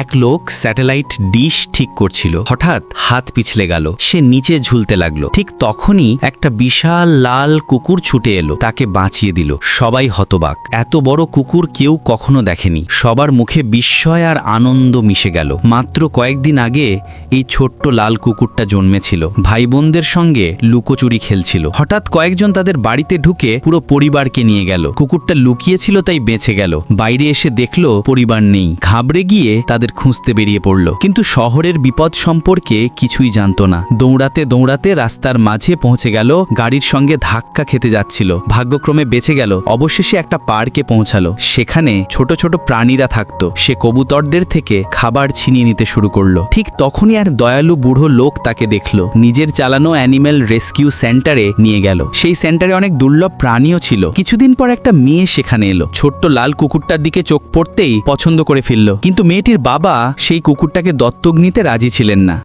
এক লোক satellite dish ঠিক করছিল। হঠাৎ হাত পিছলে গেল। সে নিচে ঝুলতে লাগল। ঠিক তখনই একটা বিশাল লাল কুকুর ছুটে এলো। তাকে বাঁচিয়ে দিল। সবাই হতবাক। এত বড় কুকুর কেউ কখনো দেখেনি। সবার মুখে বিস্ময় আর আনন্দ মিশে গেল। মাত্র কয়েকদিন আগে এই ছোট্ট লাল কুকুরটা জন্মেছিল। ভাই বোনদের সঙ্গে লুকোচুরি খেলছিল। হঠাৎ কয়েকজন তাদের বাড়িতে ঢুকে পুরো পরিবারকে নিয়ে গেল। কুকুরটা লুকিয়েছিল তাই বেঁচে গেল। বাইরে এসে দেখল পরিবার নেই। ঘাবড়ে গিয়ে তাদের খুঁজতে বেরিয়ে পড়ল। কিন্তু শহরের বিপদ সম্পর্কে কিছুই জানতো না। দৌড়াতে দৌড়াতে রাস্তার মাঝে পৌঁছে গেল, গাড়ির সঙ্গে ধাক্কা খেতে যাচ্ছিল। ভাগ্যক্রমে বেঁচে গেল, অবশেষে একটা পার্কে পৌঁছালো। সেখানে ছোট ছোট প্রাণীরা থাকতো। সে কবুতরদের থেকে খাবার ছিনিয়ে নিতে শুরু করল। ঠিক তখনই আর দয়ালু বুড়ো লোক তাকে দেখল। নিজের চালানো অ্যানিম্যাল রেস্কিউ সেন্টারে নিয়ে গেল। সেই সেন্টারে অনেক দুর্লভ প্রাণীও ছিল। কিছুদিন পর একটা মেয়ে সেখানে এলো। ছোট্ট লাল কুকুরটার দিকে চোখ পড়তেই পছন্দ করে ফেলল। কিন্তু মেয়েটির বাবা সেই কুকুরটাকে দত্তক নিতে রাজি ছিলেন না।